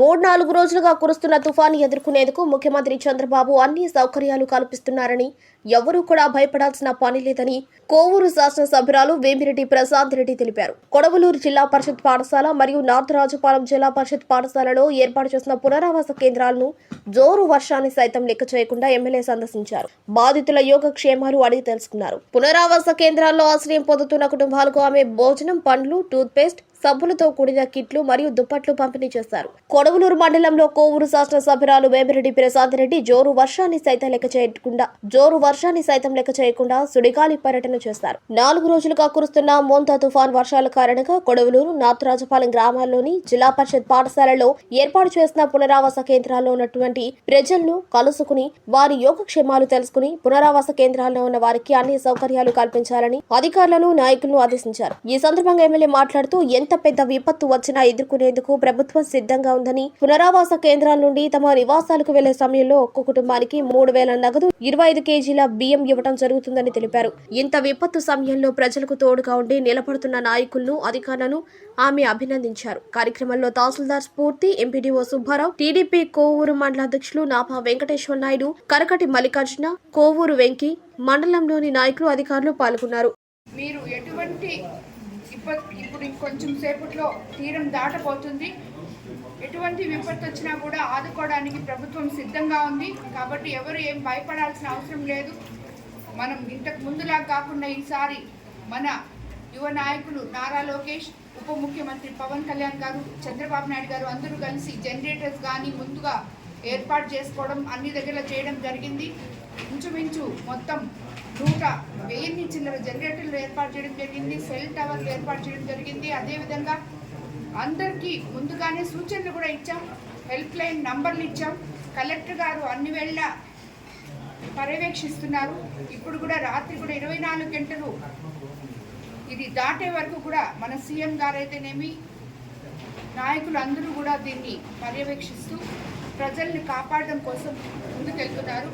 మూడు నాలుగు రోజులుగా కురుస్తున్న తుఫాను ఎదుర్కొనేందుకు ముఖ్యమంత్రి చంద్రబాబు అన్ని సౌకర్యాలు కల్పిస్తున్నారని ఎవరూ కూడా భయపడాల్సిన పని లేదని కోవూరు శాసనసభ్యురాలు వేమిరెడ్డి ప్రశాంత్ రెడ్డి తెలిపారు. కొడవలూరు జిల్లా పరిషత్ పాఠశాల మరియు నార్త్ రాజపాలెం జిల్లా పరిషత్ పాఠశాలలో ఏర్పాటు చేసిన పునరావాస కేంద్రాలను జోరు వర్షాన్ని సైతం లెక్క చేయకుండా ఎమ్మెల్యే సందర్శించారు. బాధితుల యోగక్షేమాలు అడిగి తెలుసుకున్నారు. పునరావాస కేంద్రాల్లో ఆశ్రయం పొందుతున్న కుటుంబాలకు ఆమె భోజనం పండ్లు టూత్ పేస్ట్ సబ్బులతో కూడిన కిట్లు మరియు దుప్పట్లు పంపిణీ చేశారు. కొడవలూరు మండలంలో కోవూరు శాసనసభ్యురాలు వేమిరెడ్డి ప్రసాద్ రెడ్డి జోరు వర్షాన్ని సైతం లెక్క చేయకుండా జోరు వర్షాన్ని సైతం లెక్క చేయకుండా సుడిగాలి పర్యటన చేస్తారు నాలుగు రోజులుగా కురుస్తున్న మోంతా తుఫాన్ వర్షాల కారణంగా కొడవలూరు నాతురాజపాలెం గ్రామాల్లోని జిల్లా పరిషత్ పాఠశాలలో ఏర్పాటు చేసిన పునరావాస కేంద్రాల్లో ఉన్నటువంటి ప్రజలను కలుసుకుని వారి యోగక్షేమాలు తెలుసుకుని పునరావాస కేంద్రాల్లో ఉన్న వారికి అన్ని సౌకర్యాలు కల్పించాలని అధికారులను నాయకులను ఆదేశించారు. ఈ సందర్భంగా ఎమ్మెల్యే మాట్లాడుతూ ఎంత పెద్ద విపత్తు వచ్చినా ఎదుర్కొనేందుకు ప్రభుత్వం సిద్ధంగా ఉందని పునరావాస కేంద్రాల నుండి తమ నివాసాలకు వెళ్ళే సమయంలో ఒక్క కుటుంబానికి మూడు వేల నగదు ఇరవై ఐదు కేజీల బియ్యం ఇవ్వడం జరుగుతుందని తెలిపారు. ఇంత విపత్తు సమయంలో ప్రజలకు తోడుగా ఉండి నిలబడుతున్న నాయకులను అధికారులను ఆమె అభినందించారు. కార్యక్రమంలో తహసీల్దార్ స్ఫూర్తి ఎంపీడీఓ సుబ్బారావు టీడీపీ కోవూరు మండల అధ్యక్షులు నాపా వెంకటేశ్వర నాయుడు కరకటి మల్లికార్జున కోవూరు వెంకి మండలంలోని నాయకులు అధికారులు పాల్గొన్నారు. మీరు ఎటువంటి ఇప్పుడు ఇంకొంచెం సేపట్లో తీరం దాటబోతుంది. ఎటువంటి విపత్తు వచ్చినా కూడా ఆదుకోవడానికి ప్రభుత్వం సిద్ధంగా ఉంది. కాబట్టి ఎవరు ఏం భయపడాల్సిన అవసరం లేదు. మనం ఇంతకు ముందులా కాకుండా ఈసారి మన యువ నాయకులు నారా లోకేష్ ఉప ముఖ్యమంత్రి పవన్ కళ్యాణ్ గారు చంద్రబాబు నాయుడు గారు అందరూ కలిసి జనరేటర్స్ కానీ ముందుగా ఏర్పాటు చేసుకోవడం అన్ని దగ్గర చేయడం జరిగింది. ఇంచుమించు మొత్తం నూట వెయ్యిన్ని చిల్లర జనరేటర్లు ఏర్పాటు చేయడం జరిగింది సెల్ టవర్లు ఏర్పాటు చేయడం జరిగింది. అదేవిధంగా అందరికీ ముందుగానే సూచనలు కూడా ఇచ్చాం హెల్ప్ లైన్ నంబర్లు ఇచ్చాం. కలెక్టర్ గారు అన్ని వేళ్ళ పర్యవేక్షిస్తున్నారు. ఇప్పుడు కూడా రాత్రి కూడా ఇరవై నాలుగు గంటలు ఇది దాటే వరకు కూడా మన సీఎం గారైతేనేమి నాయకులు అందరూ కూడా దీన్ని పర్యవేక్షిస్తూ ప్రజల్ని కాపాడడం కోసం ముందుకెళ్తున్నారు.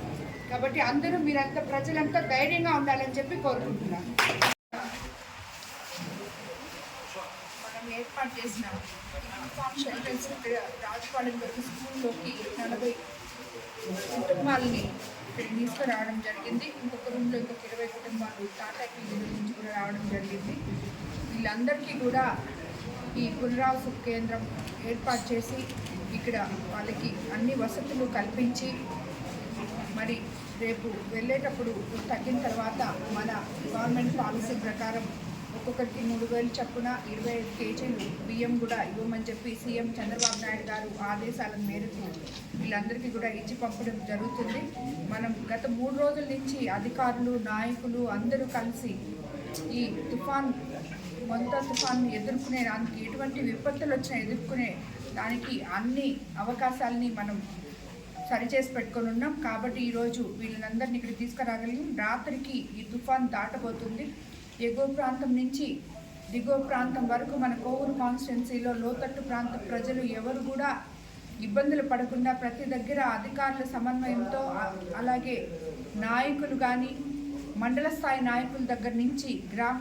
కాబట్టి అందరూ మీరంతా ప్రజలంతా ధైర్యంగా ఉండాలని చెప్పి కోరుకుంటున్నాను. మనం ఏర్పాటు చేసిన యూనిఫామ్ షెల్టర్స్ ఇక్కడ రాజపాలెం వరకు స్కూల్లోకి నలభై కుటుంబాలని ఇక్కడ తీసుకురావడం జరిగింది. ఇంకొక రూమ్లో ఇంకొక ఇరవై కుటుంబాలు టాటా నుంచి కూడా రావడం జరిగింది. వీళ్ళందరికీ కూడా ఈ పునరావాస కేంద్రం ఏర్పాటు చేసి ఇక్కడ వాళ్ళకి అన్ని వసతులు కల్పించి మరి రేపు వెళ్ళేటప్పుడు తగ్గిన తర్వాత మన గవర్నమెంట్ పాలసీ ప్రకారం ఒక్కొక్కరికి మూడు వేలు చొప్పున ఇరవై ఐదు కేజీలు బియ్యం కూడా ఇవ్వమని చెప్పి సీఎం చంద్రబాబు నాయుడు గారు ఆదేశాల మేరకు వీళ్ళందరికీ కూడా ఇచ్చి పంపడం జరుగుతుంది. మనం గత మూడు రోజుల నుంచి అధికారులు నాయకులు అందరూ కలిసి ఈ తుఫాన్ మొంత తుఫాను ఎదుర్కొనే దానికి ఎటువంటి విపత్తులు వచ్చినా ఎదుర్కొనే దానికి అన్ని అవకాశాలని మనం సరిచేసి పెట్టుకొని ఉన్నాం. కాబట్టి ఈరోజు వీళ్ళందరినీ ఇక్కడ తీసుకురాగలిగాం రాత్రికి ఈ తుఫాన్ దాటబోతుంది. ఎగువ ప్రాంతం నుంచి దిగువ ప్రాంతం వరకు మన కోవూరు కాన్స్టిట్యున్సీలో లోతట్టు ప్రాంత ప్రజలు ఎవరు కూడా ఇబ్బందులు పడకుండా ప్రతి దగ్గర అధికారుల సమన్వయంతో అలాగే నాయకులు కానీ మండల స్థాయి నాయకుల దగ్గర నుంచి గ్రామ